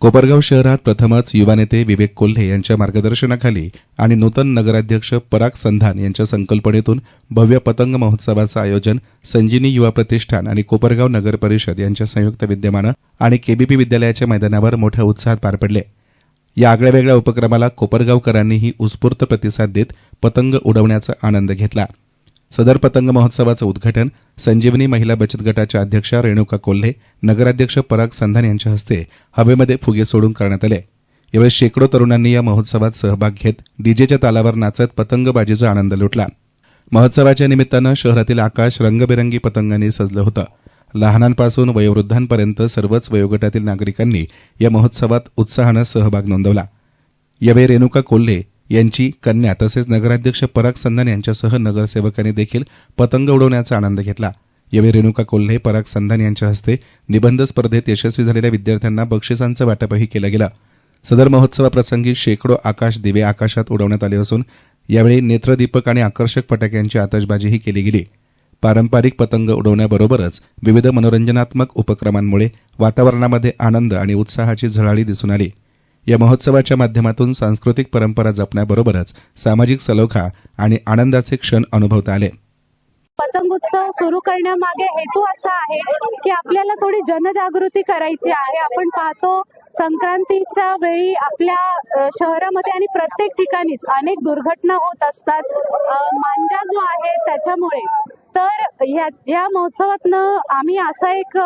कोपरगाव शहरात प्रथमच युवा नेते विवेक कोल्हे यांच्या मार्गदर्शनाखाली आणि नूतन नगराध्यक्ष पराग संधान यांच्या संकल्पनेतून भव्य पतंग महोत्सवाचं आयोजन संजिनी युवा प्रतिष्ठान आणि कोपरगाव नगर परिषद यांच्या संयुक्त विद्यमानं आणि केबीपी विद्यालयाच्या मैदानावर मोठ्या उत्साहात पार पडले. या आगळ्यावेगळ्या उपक्रमाला कोपरगावकरांनीही उत्स्फूर्त प्रतिसाद देत पतंग उडवण्याचा आनंद घेतला. सदर पतंग महोत्सवाचं उद्घाटन संजीवनी महिला बचत गटाच्या अध्यक्षा रेणुका कोल्हे नगराध्यक्ष पराग संधान यांच्या हस्ते हवेमध्ये फुगे सोडून करण्यात आले. यावेळी शेकडो तरुणांनी या महोत्सवात सहभाग घेत डीजेच्या तालावर नाचत पतंगबाजीचा आनंद लुटला. महोत्सवाच्या निमित्तानं शहरातील आकाश रंगबेरंगी पतंगांनी सजलं होतं. लहानांपासून वयोवृद्धांपर्यंत सर्वच वयोगटातील नागरिकांनी या महोत्सवात उत्साहानं सहभाग नोंदवला. यावेळी रेणुका कोल्हे यांची कन्या तसेच नगराध्यक्ष पराग संधान यांच्यासह नगरसेवकांनी देखील पतंग उडवण्याचा आनंद घेतला. यावेळी रेणुका कोल्हे पराग संधान यांच्या हस्ते निबंध स्पर्धेत यशस्वी झालेल्या विद्यार्थ्यांना बक्षिसांचं वाटपही केलं गेलं. सदर महोत्सवाप्रसंगी शेकडो आकाश दिवे आकाशात उडवण्यात आले असून यावेळी नेत्रदीपक आणि आकर्षक फटाक्यांची आतषबाजीही केली गेली. पारंपरिक पतंग उडवण्याबरोबरच विविध मनोरंजनात्मक उपक्रमांमुळे वातावरणामध्ये आनंद आणि उत्साहाची झळाळी दिसून आली. या महोत्सवाच्या माध्यमातून सांस्कृतिक परंपरा जपण्याबरोबरच सामाजिक सलोखा आणि आनंदाचे क्षण अनुभवता आले. पतंग उत्सव सुरू करण्यामागे हेतू असा आहे की आपल्याला थोडी जनजागृती करायची आहे. आपण पाहतो संक्रांतीच्या वेळी आपल्या शहरामध्ये आणि प्रत्येक ठिकाणीच अनेक दुर्घटना होत असतात. मांजा जो आहे त्याच्यामुळे तर ह्या या महोत्सवातनं आम्ही असा एक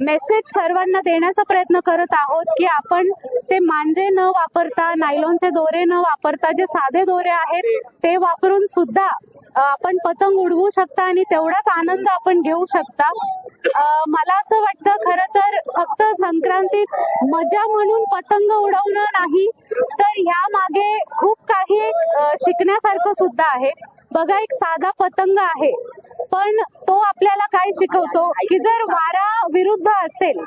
मेसेज सर्वांना देण्याचा प्रयत्न करत आहोत की आपण ते मांजे न वापरता नायलॉनचे दोरे न वापरता जे साधे दोरे आहेत ते वापरून सुद्धा आपण पतंग उडवू शकता आणि तेवढाच आनंद आपण घेऊ शकता. मला असं वाटतं खरं तर फक्त संक्रांतीत मजा म्हणून पतंग उडवणं नाही तर ह्या मागे खूप काही शिकण्यासारखं सुद्धा आहे. बघा एक साधा पतंग आहे. पण तो आपल्याला काय शिकवतो की जर वारा विरुद्ध असेल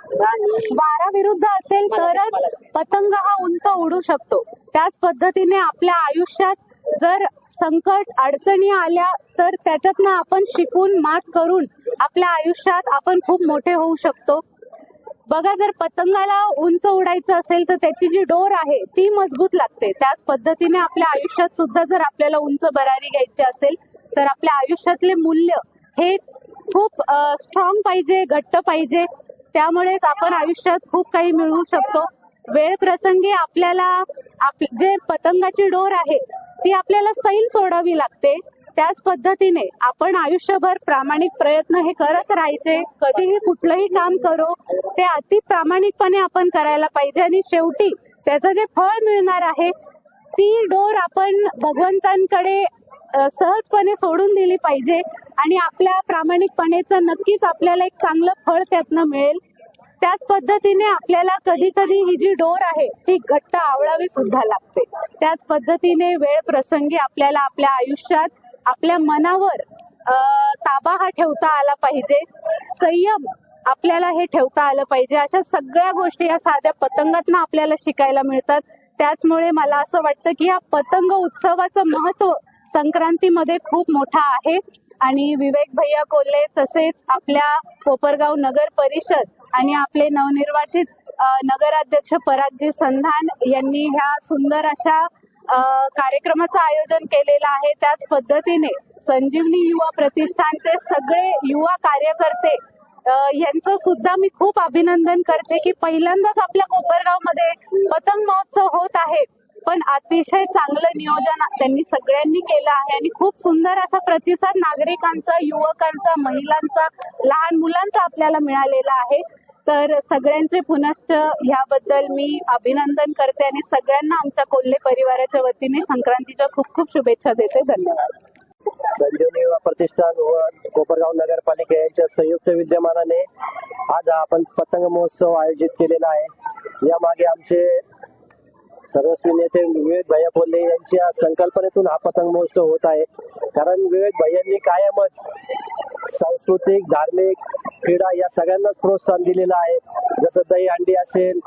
वारा विरुद्ध असेल तरच पतंग हा उंच उडू शकतो. त्याच पद्धतीने आपल्या आयुष्यात जर संकट अडचणी आल्या तर त्याच्यातनं आपण शिकून मात करून आपल्या आयुष्यात आपण खूप मोठे होऊ शकतो. बघा जर पतंगाला उंच उडायचं असेल तर त्याची जी डोर आहे ती मजबूत लागते. त्याच पद्धतीने आपल्या आयुष्यात सुद्धा जर आपल्याला उंच भरारी घ्यायची असेल तर आपल्या आयुष्यातले मूल्य हे खूप स्ट्रॉंग पाहिजे घट्ट पाहिजे. त्यामुळेच आपण आयुष्यात खूप काही मिळवू शकतो. वेळ प्रसंगी आपल्याला आप जे पतंगाची डोर आहे ती आपल्याला सैल सोडावी लागते. त्याच पद्धतीने आपण आयुष्यभर प्रामाणिक प्रयत्न हे करत राहायचे. कधीही कुठलंही काम करो ते अति प्रामाणिकपणे आपण करायला पाहिजे. आणि शेवटी त्याचं जे फळ मिळणार आहे ती डोर आपण भगवंतांकडे सहजपणे सोडून दिली पाहिजे आणि आपल्या प्रामाणिकपणेचं नक्कीच आपल्याला एक चांगलं फळ त्यातनं मिळेल. त्याच पद्धतीने आपल्याला कधी कधी ही जी डोर आहे ती घट्ट आवळावी सुद्धा लागते. त्याच पद्धतीने वेळ प्रसंगी आपल्याला आपल्या आयुष्यात आपल्या मनावर ताबा हा ठेवता आला पाहिजे. संयम आपल्याला हे ठेवता आलं पाहिजे. अशा सगळ्या गोष्टी या साध्या पतंगातनं आपल्याला शिकायला मिळतात. त्याचमुळे मला असं वाटतं की या पतंग उत्सवाचं महत्त्व संक्रांतीमध्ये खूप मोठा आहे. आणि विवेक भैया कोल्हे तसेच आपल्या कोपरगाव नगर परिषद आणि आपले नवनिर्वाचित नगराध्यक्ष परागजी संधान यांनी ह्या सुंदर अशा कार्यक्रमाचं आयोजन केलेलं आहे. त्याच पद्धतीने संजीवनी युवा प्रतिष्ठानचे सगळे युवा कार्यकर्ते यांचं सुद्धा मी खूप अभिनंदन करते की पहिल्यांदाच आपल्या कोपरगावमध्ये पतंग महोत्सव होत आहे. पण अतिशय चांगलं नियोजन त्यांनी सगळ्यांनी केलं आहे आणि खूप सुंदर असा प्रतिसाद नागरिकांचा युवकांचा महिलांचा लहान मुलांचा आपल्याला मिळालेला आहे. तर सगळ्यांचे पुनश्च याबद्दल मी अभिनंदन करते आणि सगळ्यांना आमच्या कोल्हे परिवाराच्या वतीने संक्रांतीच्या खूप खूप शुभेच्छा देते. धन्यवाद. संजीवनी प्रतिष्ठान व कोपरगाव नगरपालिका यांच्या संयुक्त विद्यमानाने आज आपण पतंग महोत्सव आयोजित केलेला आहे. यामागे आमचे सर्वस्वी नेते विवेक भैया कोल्हे यांच्या संकल्पनेतून हा पतंग महोत्सव होत आहे. कारण विवेक भैयांनी कायमच सांस्कृतिक धार्मिक क्रीडा या सगळ्यांनाच प्रोत्साहन दिलेलं आहे. जसं दही अंडी असेल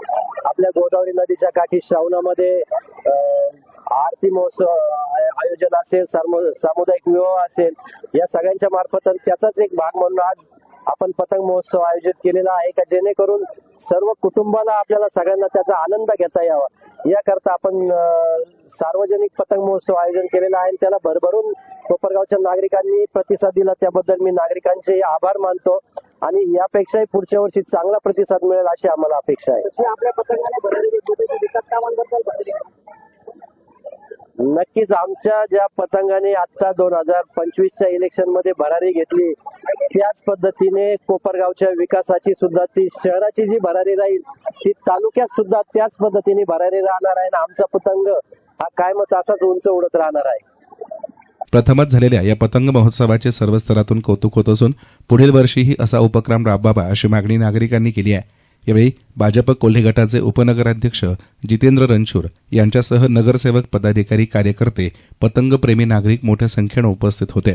आपल्या गोदावरी नदीच्या काठी श्रावणामध्ये आरती महोत्सव आय- आयोजन असेल सामुदायिक विवाह असेल या सगळ्यांच्या मार्फत त्याचाच एक भाग म्हणून आज आपण पतंग महोत्सव आयोजित केलेला आहे का? जेणेकरून सर्व कुटुंबाला आपल्याला सगळ्यांना त्याचा आनंद घेता यावा. याकरता आपण सार्वजनिक पतंग महोत्सव आयोजन केलेला आहे आणि त्याला भरभरून कोपरगावच्या नागरिकांनी प्रतिसाद दिला. त्याबद्दल मी नागरिकांचे आभार मानतो आणि यापेक्षाही पुढच्या वर्षी चांगला प्रतिसाद मिळेल अशी आम्हाला अपेक्षा आहे. आपल्या पतंगाने नक्कीच आमच्या ज्या पतंगाने आता दोन हजार पंचवीसच्या इलेक्शनमध्ये भरारी घेतली त्याच पद्धतीने कोपरगावच्या विकासाची सुद्धा ती शहराची जी भरारी राहील ती तालुक्यात सुद्धा त्याच पद्धतीने भरारी राहणार आहे. आमचा पतंग हा कायमच असाच उंच उडत राहणार आहे. प्रथमच झालेल्या या पतंग महोत्सवाचे सर्व स्तरातून कौतुक होत असून पुढील वर्षीही असा उपक्रम राबवावा अशी मागणी नागरिकांनी केली आहे. यावेळी भाजप कोल्हे गटाचे उपनगराध्यक्ष जितेंद्र रणछूर यांच्यासह नगरसेवक पदाधिकारी कार्यकर्ते पतंगप्रेमी नागरिक मोठ्या संख्येनं उपस्थित होते.